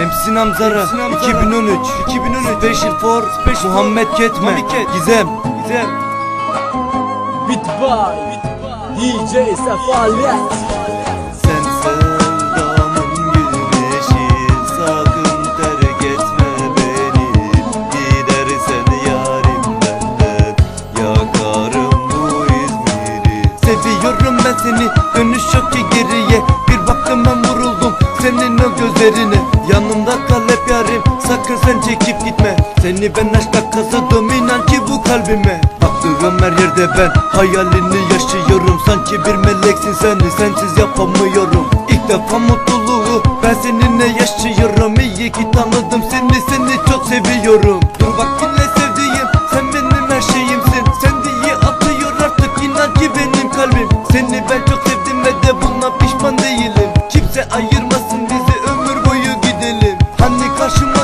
MC Namzara 2013 2013 Special for Muhammed Ketme Gizem. Gizem. Beat by DJ Sefalet Sen sevdamın güneşi Sakın terk etme beni. Gidersen yarim benden Yakarım bu İzmir'i. Seviyorum ben seni Dönüş yok ki geriye. Bir baktım ben vuruldum Senin o gözlerine Seni ben aşkla kazıdım inan ki bu kalbime. Baktığım her yerde ben Hayalini yaşıyorum. Sanki bir meleksin seni sensiz yapamıyorum. İlk defa mutluluğu ben seninle yaşıyorum. İyi ki tanıdım seni seni çok seviyorum. Dur bak dinle sevdiğim sen benim her şeyimsin. Sen diye atıyor artık inan ki benim kalbim. Seni ben çok sevdim ve de buna pişman değilim. Kimse ayırmasın bizi ömür boyu gidelim. Hani karşıma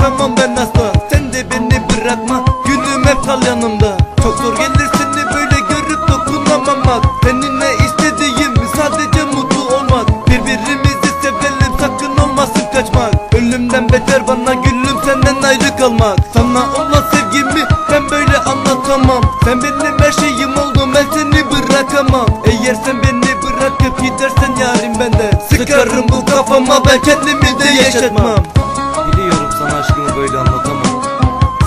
bırakamam ben asla. Sen de beni bırakma. Gülüm hep kal yanımda. Çok zor gelir seni böyle görüp dokunamamak Seninle istediğim sadece mutlu olmak. Birbirimizi sevelim sakın olmasın kaçmak. Ölümden beter bana gülüm senden ayrı kalmak. Sana olan sevgimi ben böyle anlatamam. Sen benim her şeyim oldun ben seni bırakamam. Eğer sen beni bırakıp gidersen yarim benden. Sıkarım bu kafama ben kendimi de yaşatmam böyle anlatamam.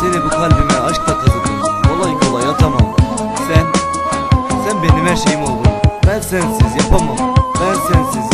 Seni bu kalbime aşkla kazıdım Kolay kolay atamam. Sen, sen benim her şeyim oldun. Ben sensiz yapamam. Ben sensiz